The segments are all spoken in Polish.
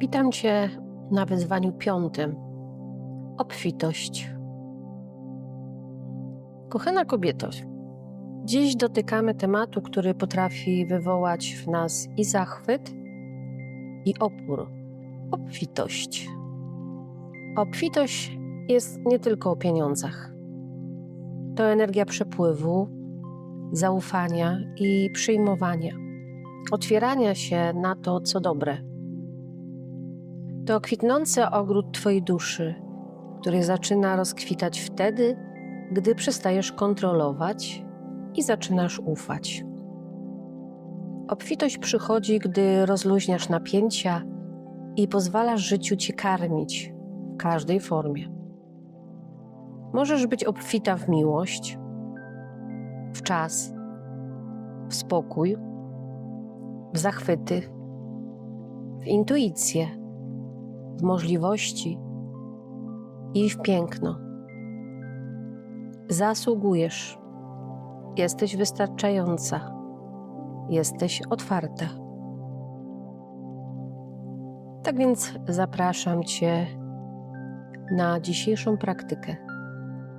Witam Cię na wyzwaniu piątym. Obfitość. Kochana kobieto, dziś dotykamy tematu, który potrafi wywołać w nas i zachwyt, i opór. Obfitość. Obfitość jest nie tylko o pieniądzach. To energia przepływu, zaufania i przyjmowania, otwierania się na to, co dobre. To kwitnący ogród Twojej duszy, który zaczyna rozkwitać wtedy, gdy przestajesz kontrolować i zaczynasz ufać. Obfitość przychodzi, gdy rozluźniasz napięcia i pozwalasz życiu Cię karmić w każdej formie. Możesz być obfita w miłość, w czas, w spokój, w zachwyty, w intuicję, w możliwości i w piękno. Zasługujesz, jesteś wystarczająca, jesteś otwarta. Tak więc zapraszam Cię na dzisiejszą praktykę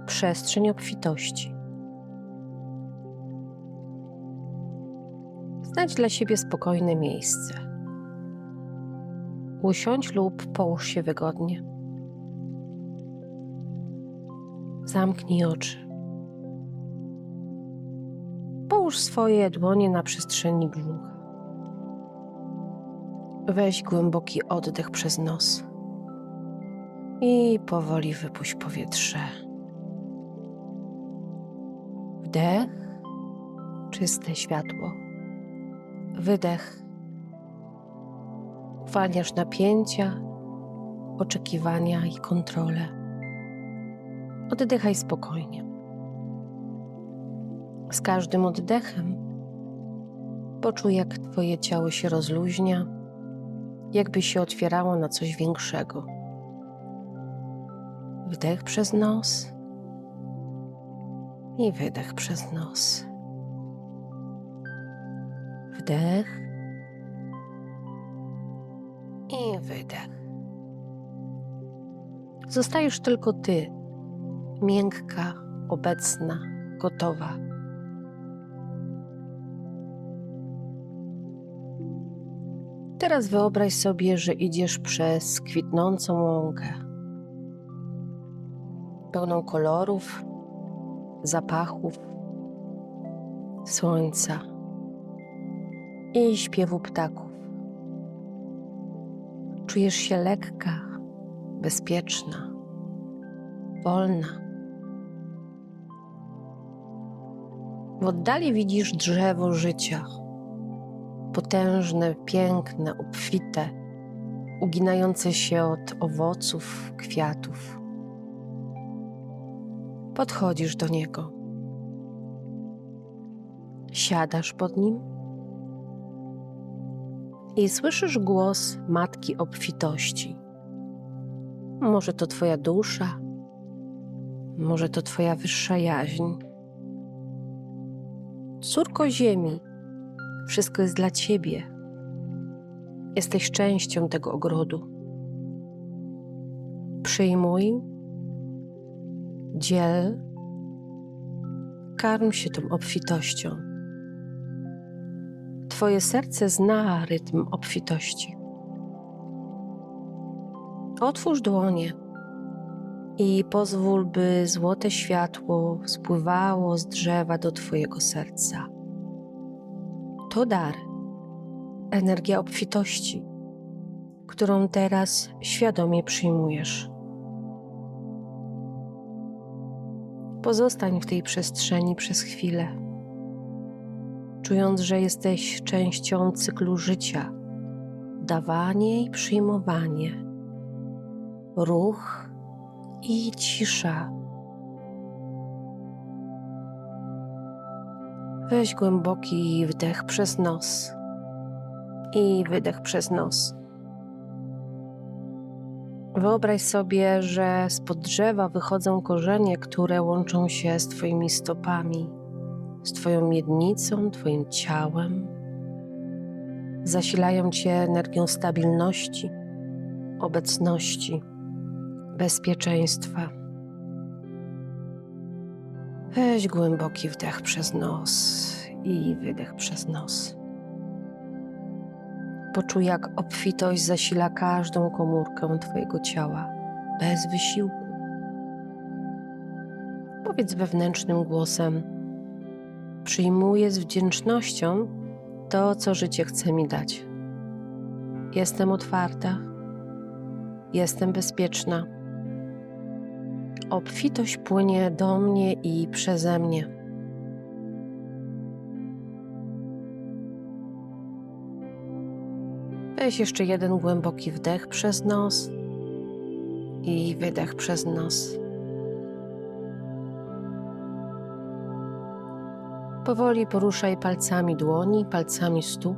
przestrzeń obfitości. Znajdź dla siebie spokojne miejsce. Usiądź lub połóż się wygodnie. Zamknij oczy. Połóż swoje dłonie na przestrzeni brzucha. Weź głęboki oddech przez nos i powoli wypuść powietrze. Wdech, czyste światło. Wydech. Uwalniasz napięcia, oczekiwania i kontrolę. Oddychaj spokojnie. Z każdym oddechem poczuj, jak Twoje ciało się rozluźnia, jakby się otwierało na coś większego. Wdech przez nos i wydech przez nos. Wdech i wydech. Zostajesz tylko ty, miękka, obecna, gotowa. Teraz wyobraź sobie, że idziesz przez kwitnącą łąkę, pełną kolorów, zapachów, słońca i śpiewu ptaków. Czujesz się lekka, bezpieczna, wolna. W oddali widzisz drzewo życia. Potężne, piękne, obfite, uginające się od owoców, kwiatów. Podchodzisz do niego. Siadasz pod nim i słyszysz głos matki obfitości. Może to Twoja dusza, może to Twoja wyższa jaźń. Córko Ziemi, wszystko jest dla Ciebie. Jesteś częścią tego ogrodu. Przyjmuj, dziel, karm się tą obfitością. Twoje serce zna rytm obfitości. Otwórz dłonie i pozwól, by złote światło spływało z drzewa do Twojego serca. To dar, energia obfitości, którą teraz świadomie przyjmujesz. Pozostań w tej przestrzeni przez chwilę, czując, że jesteś częścią cyklu życia, dawanie i przyjmowanie, ruch i cisza. Weź głęboki wdech przez nos i wydech przez nos. Wyobraź sobie, że spod drzewa wychodzą korzenie, które łączą się z Twoimi stopami, z Twoją miednicą, Twoim ciałem. Zasilają Cię energią stabilności, obecności, bezpieczeństwa. Weź głęboki wdech przez nos i wydech przez nos. Poczuj, jak obfitość zasila każdą komórkę Twojego ciała bez wysiłku. Powiedz wewnętrznym głosem: Przyjmuję z wdzięcznością to, co życie chce mi dać. Jestem otwarta, jestem bezpieczna. Obfitość płynie do mnie i przeze mnie. Weź jeszcze jeden głęboki wdech przez nos i wydech przez nos. Powoli poruszaj palcami dłoni, palcami stóp.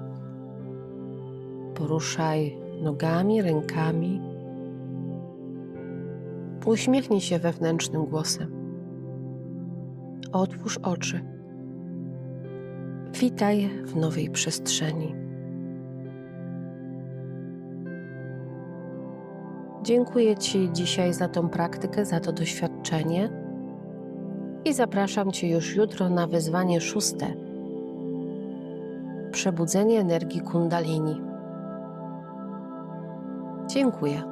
Poruszaj nogami, rękami. Uśmiechnij się wewnętrznym głosem. Otwórz oczy. Witaj w nowej przestrzeni. Dziękuję Ci dzisiaj za tą praktykę, za to doświadczenie i zapraszam Cię już jutro na wyzwanie szóste Przebudzenie energii Kundalini. Dziękuję.